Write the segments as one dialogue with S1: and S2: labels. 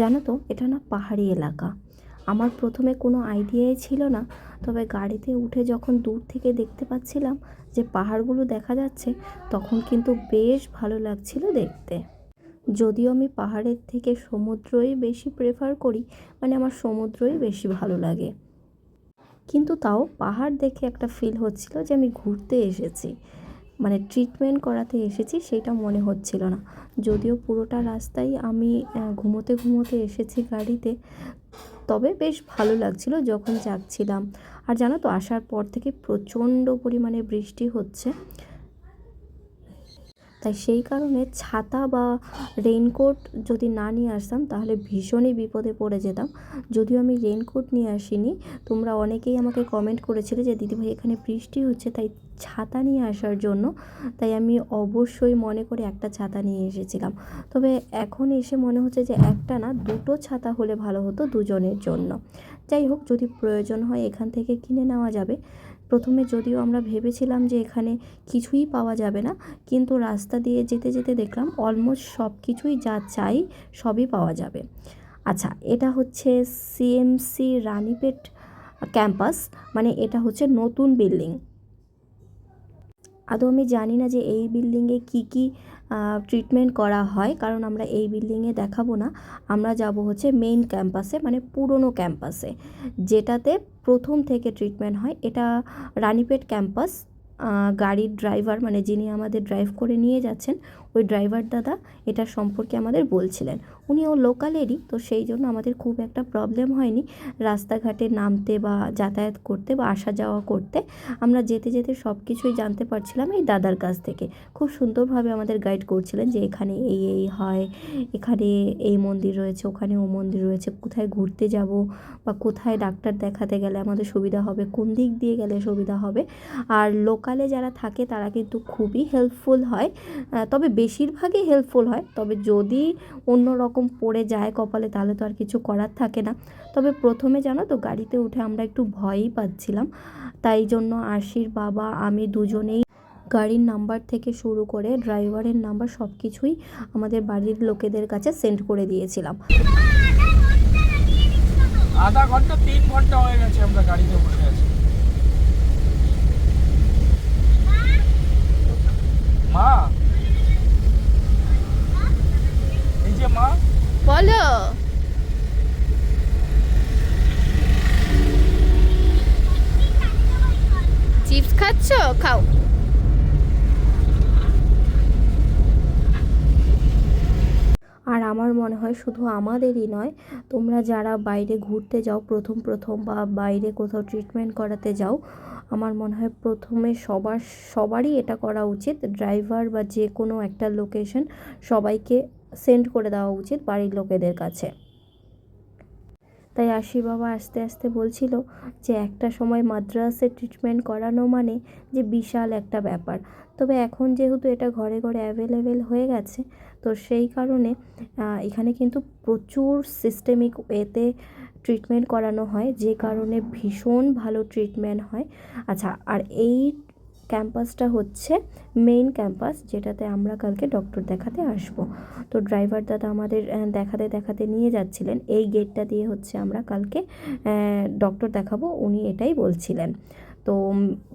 S1: জানো তো, এটা না পাহাড়ি এলাকা। আমার প্রথমে কোনো আইডিয়াই ছিল না, তবে গাড়িতে উঠে যখন দূর থেকে দেখতে পাচ্ছিলাম যে পাহাড়গুলো দেখা যাচ্ছে, তখন কিন্তু বেশ ভালো লাগছিল দেখতে। যদিও আমি পাহাড়ের থেকে সমুদ্রই বেশি প্রেফার করি মানে আমার সমুদ্রই বেশি ভালো লাগে। কিন্তু তাও পাহাড় দেখে একটা ফিল হচ্ছিল যে আমি ঘুরতে এসেছি। মানে ট্রিটমেন্ট করাতে এসেছি সেটা মনে হচ্ছিল না। যদিও পুরোটা রাস্তায় আমি ঘুমোতে ঘুমোতে এসেছি গাড়িতে, তবে বেশ ভালো লাগছিল যখন যাচ্ছিলাম আর জানো তো, আসার পর থেকে প্রচণ্ড পরিমাণে বৃষ্টি হচ্ছে। তাই সেই কারণে ছাতা বা রেইনকোট যদি না নিয়ে আসতাম, তাহলে ভীষণই বিপদে পড়ে যেতাম। যদিও আমি রেইনকোট নিয়ে আসিনি, তোমরা অনেকেই আমাকে কমেন্ট করেছিলে যে, দিদিভাই, এখানে বৃষ্টি হচ্ছে, তাই ছাতা নিয়ে আসার জন্য। তাই আমি অবশ্যই মনে করে একটা ছাতা নিয়ে এসেছিলাম। তবে এখন এসে মনে হচ্ছে যে, একটা না, দুটো ছাতা হলে ভালো হতো দুজনের জন্য। যাই হোক, যদি প্রয়োজন হয় এখান থেকে কিনে নেওয়া যাবে। প্রথমে যদিও আমরা ভেবেছিলাম যে এখানে কিছুই পাওয়া যাবে না, কিন্তু রাস্তা দিয়ে যেতে যেতে দেখলাম অলমোস্ট সব কিছুই যা চাই সবই পাওয়া যাবে। আচ্ছা এটা হচ্ছে সিএমসি রানিপেট ক্যাম্পাস মানে এটা হচ্ছে নতুন বিল্ডিং। আদৌ আমি জানি না যে এই বিল্ডিংয়ে কী কী ট্রিটমেন্ট করা হয়। কারণ আমরা এই বিল্ডিংয়ে দেখাবো না। আমরা যাব হচ্ছে মেইন ক্যাম্পাসে মানে পুরনো ক্যাম্পাসে যেটাতে প্রথম থেকে ট্রিটমেন্ট হয়। এটা রানীপেট ক্যাম্পাস গাড়ির ড্রাইভার মানে যিনি আমাদের ড্রাইভ করে নিয়ে যাচ্ছেন ওই ড্রাইভার দাদা এটা সম্পর্কে আমাদের বলছিলেন। উনি ও লোকালেরই তো সেই জন্য আমাদের খুব একটা প্রবলেম হয়নি রাস্তাঘাটে নামতে বা যাতায়াত করতে বা আসা যাওয়া করতে। আমরা যেতে যেতে সব কিছুই জানতে পারছিলাম এই দাদার কাছ থেকে। খুব সুন্দরভাবে আমাদের গাইড করছিলেন যে এখানে এই এই হয়, এখানে এই মন্দির রয়েছে, ওখানে ও মন্দির রয়েছে, কোথায় ঘুরতে যাব বা কোথায় ডাক্তার দেখাতে গেলে আমাদের সুবিধা হবে, কোন দিক দিয়ে গেলে সুবিধা হবে। আর লোকালে যারা থাকে তারা কিন্তু খুবই হেল্পফুল হয়। তবে বেশিরভাগই হেল্পফুল হয়। তবে যদি অন্য রকম পড়ে যায় কপালে, তাহলে তো আর কিছু করার থাকে না। তবে প্রথমে জানো তো, গাড়িতে উঠে আমরা একটু ভয়ই পাচ্ছিলাম। তাই জন্য আশির বাবা, আমি দুজনেই গাড়ির নাম্বার থেকে শুরু করে ড্রাইভারের নাম্বার সব কিছুই আমাদের বাড়ির লোকেদের কাছে সেন্ড করে দিয়েছিলাম।
S2: আধা ঘণ্টা, তিন ঘণ্টা হয়ে গেছে আমরা গাড়িতে বসে আছি। মা এই যে মা?
S3: বলো। চিপস খাচ্ছ? খাও।
S1: আর আমার মনে হয় শুধু আমাদেরই নয় তোমরা যারা বাইরে ঘুরতে যাও প্রথম প্রথম বা বাইরে কোথাও ট্রিটমেন্ট করাতে যাও আমার মনে হয় প্রথমে সবার সবারই এটা করা উচিত। ড্রাইভার বা যে কোনো একটা লোকেশন সবাইকে সেন্ড করে দেওয়া উচিত বাড়ির লোকেদের কাছে। তাই আশি বাবা আস্তে আস্তে বলছিল যে, একটা সময় মাদ্রাসে ট্রিটমেন্ট করানো মানে যে বিশাল একটা ব্যাপার। তবে এখন যেহেতু এটা ঘরে ঘরে অ্যাভেলেবেল হয়ে গেছে, তো সেই কারণে এখানে কিন্তু প্রচুর সিস্টেমিক ওয়েতে ট্রিটমেন্ট করানো হয়, যে কারণে ভীষণ ভালো ট্রিটমেন্ট হয়। আচ্ছা আর এই ক্যাম্পাসটা হচ্ছে মেইন ক্যাম্পাস, যেটাতে আমরা কালকে ডক্টর দেখাতে আসব। তো ড্রাইভার দাদা আমাদের দেখাতে দেখাতে নিয়ে যাচ্ছিলেন। এই গেটটা দিয়ে হচ্ছে আমরা কালকে ডক্টর দেখাবো। উনি এটাই বলছিলেন। তো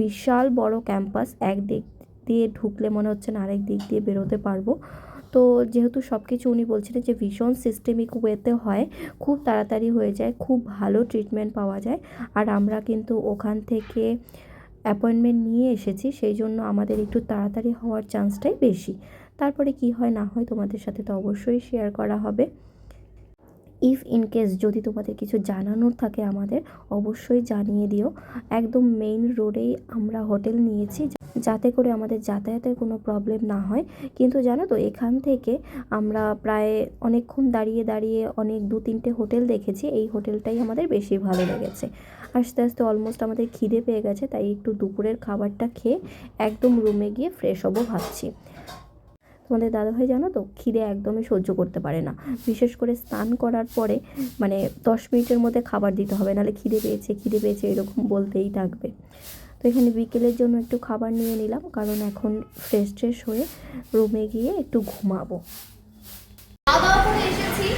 S1: বিশাল বড় ক্যাম্পাস, এক দিক দিয়ে ঢুকলে মনে হচ্ছে না আরেক দিক দিয়ে বেরোতে পারব। তো যেহেতু সব কিছু উনি বলছিলেন যে ভীষণ সিস্টেমিক ওয়েতে হয়, খুব তাড়াতাড়ি হয়ে যায়, খুব ভালো ট্রিটমেন্ট পাওয়া যায়। আর আমরা কিন্তু ওখান থেকে অ্যাপয়েন্টমেন্ট নিয়ে এসেছি, সেই জন্য আমাদের একটু তাড়াতাড়ি হওয়ার চান্সটাই বেশি। তারপরে কি হয় না হয় তোমাদের সাথে তো অবশ্যই শেয়ার করা হবে। ইফ ইন কেস যদি তোমাদের কিছু জানানোর থাকে আমাদের, অবশ্যই জানিয়ে দিও। একদম মেইন রোডেই আমরা হোটেল নিয়েছি, যাতে করে আমাদের যাতায়াতের কোনো প্রবলেম না হয়। কিন্তু জানো তো, এখান থেকে আমরা প্রায় অনেকক্ষণ দাঁড়িয়ে দাঁড়িয়ে অনেক দু তিনটে হোটেল দেখেছি, এই হোটেলটাই আমাদের বেশি ভালো লেগেছে। আস্তে আস্তে অলমোস্ট আমাদের খিদে পেয়ে গেছে, তাই একটু দুপুরের খাবারটা খেয়ে একদম রুমে গিয়ে ফ্রেশ হব ভাবছি। তোমাদের দাদাভাই জানো তো খিদে একদমই সহ্য করতে পারে না। বিশেষ করে স্নান করার পরে মানে দশ মিনিটের মধ্যে খাবার দিতে হবে নাহলে খিদে পেয়েছে খিদে পেয়েছে এরকম বলতেই থাকবে। তো এখানে বিকেলের জন্য একটু খাবার নিয়ে নিলাম কারণ এখন ফ্রেশ ট্রেশ হয়ে রুমে গিয়ে একটু ঘুমাবো।
S3: এসেছি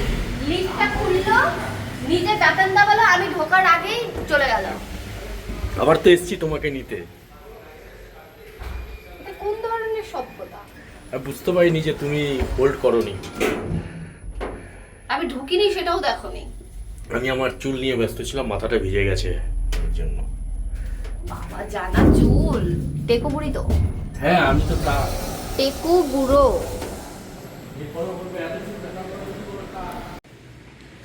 S3: লিফটটা খুললো নিজে বেতন দাবালো আমি ঢোকার আগেই চলে গেল
S2: আবার তো এসছি তোমাকে নিতে।
S3: কোন ধরনের সভ্যতা?
S2: বুঝতে পারিনি যে তুমি হোল্ড করনি।
S3: আমি ঢুকিনি সেটাও দেখোনি।
S2: আমি আমার চুল নিয়ে ব্যস্ত ছিলাম মাথাটা ভিজে গেছে এর জন্য।
S3: বাবা জানা চুল। টেকো বুড়ি তো।
S2: হ্যাঁ আমি তো তা।
S3: টেকু বুড়ো।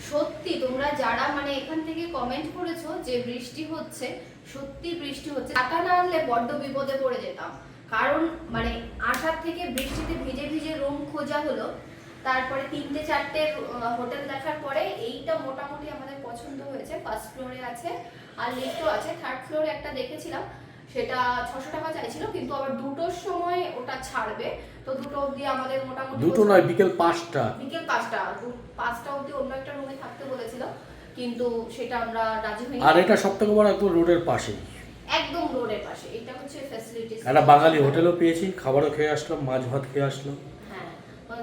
S3: সত্যি তোমরা যারা মানে এখান থেকে কমেন্ট করেছ যে বৃষ্টি হচ্ছে সত্যি বৃষ্টি হচ্ছে। ছাতা না আনলে বড্ড বিপদে পড়ে যেতাম। কারণ মানে আসার থেকে বৃষ্টিতে ভিজে ভিজে রুম খোঁজা হলো তারপরে তিনটে চারটে হোটেল দেখার পরে এইটা মোটামুটি আমাদের পছন্দ হয়েছে। ফার্স্ট ফ্লোরে আছে আর লিফটও আছে। থার্ড ফ্লোরে একটা দেখেছিলাম সেটা ছশো টাকা চাইছিল কিন্তু আবার দুটোর সময় ওটা ছাড়বে। তো দুটো অবধি আমাদের মোটামুটি
S2: দুটো নয় বিকেল পাঁচটা।
S3: বিকেল পাঁচটা পাঁচটা অবধি অন্য একটা রুমে থাকতে বলেছিল কিন্তু সেটা আমরা রাজি হইনি।
S2: আর এটা সব থেকে বড় একদম রোডের পাশেই।
S3: একদম রোডের পাশে। এটা হচ্ছে ফ্যাসিলিটিস
S2: একটা বাঙালি হোটেলও পেয়েছি খাবারও খেয়ে আসলাম মাছ ভাত খেয়ে আসলাম।
S3: হ্যাঁ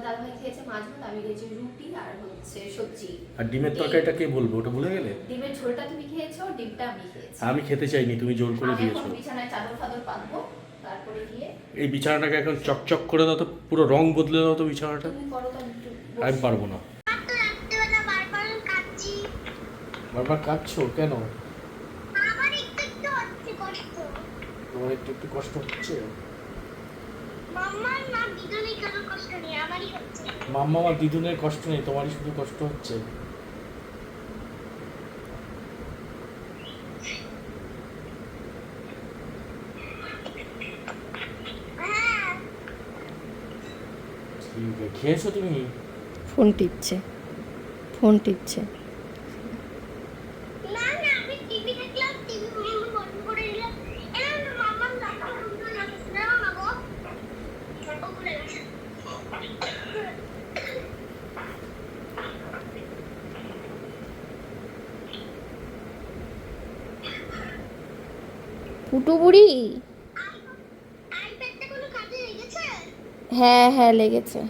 S3: দাদা ভাই খেয়েছে মাছ ভাত আমি খেয়েছি রুটি আর হচ্ছে সবজি।
S2: আর ডিমের তরকারিটা কে বলব ওটা ভুলে গেলে?
S3: ডিমের ঝোলটা তুমি খেয়েছো ডিমটা আমি খেয়েছি।
S2: আমি খেতে চাইনি তুমি জোর করে দিয়েছ
S3: এখন বিছানায় চাদর ফাদর পাতবো তারপরে গিয়ে
S2: এই বিছানাটাকে এখন চকচক করে দাও তো পুরো রং বদলে দাও তো বিছানাটা।
S3: আমি
S2: আমি। পারব না।
S4: বারবার কাঁদছো
S2: কেন
S4: আমার একটু একটু হচ্ছে কষ্ট
S2: তোমার একটু একটু কষ্ট হচ্ছে? মাম্মা আমার দিদুনের কষ্ট নেই তোমারই শুধু কষ্ট হচ্ছে?
S4: হ্যাঁ।
S2: ঠিক খেয়েছো তুমি?
S1: ফোন টিপছে ফোন টিপছে
S4: না না আমি টিভি দেখলাম টিভি বন্ধ করে দিলাম এরকম না মাম্মার দেখা বন্ধ লাগছে না না গো ও ভুলে গেছে
S1: ফুটু বুড়ি হ্যাঁ হ্যাঁ লেগেছে।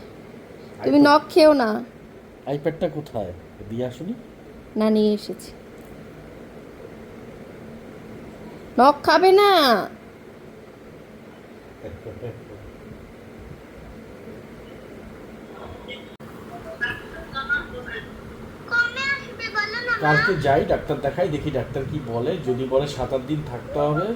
S1: তুমি নখ খেও না।
S2: আইপ্যাডটা কোথায়? দিয়ে আসুনি?
S1: না নিয়ে এসেছি। নখ খাবে না।
S2: কালকে যাই, ডাক্তার দেখাই, দেখি ডাক্তার কি বলে। যদি বলে সাত আট দিন থাকতে হবে।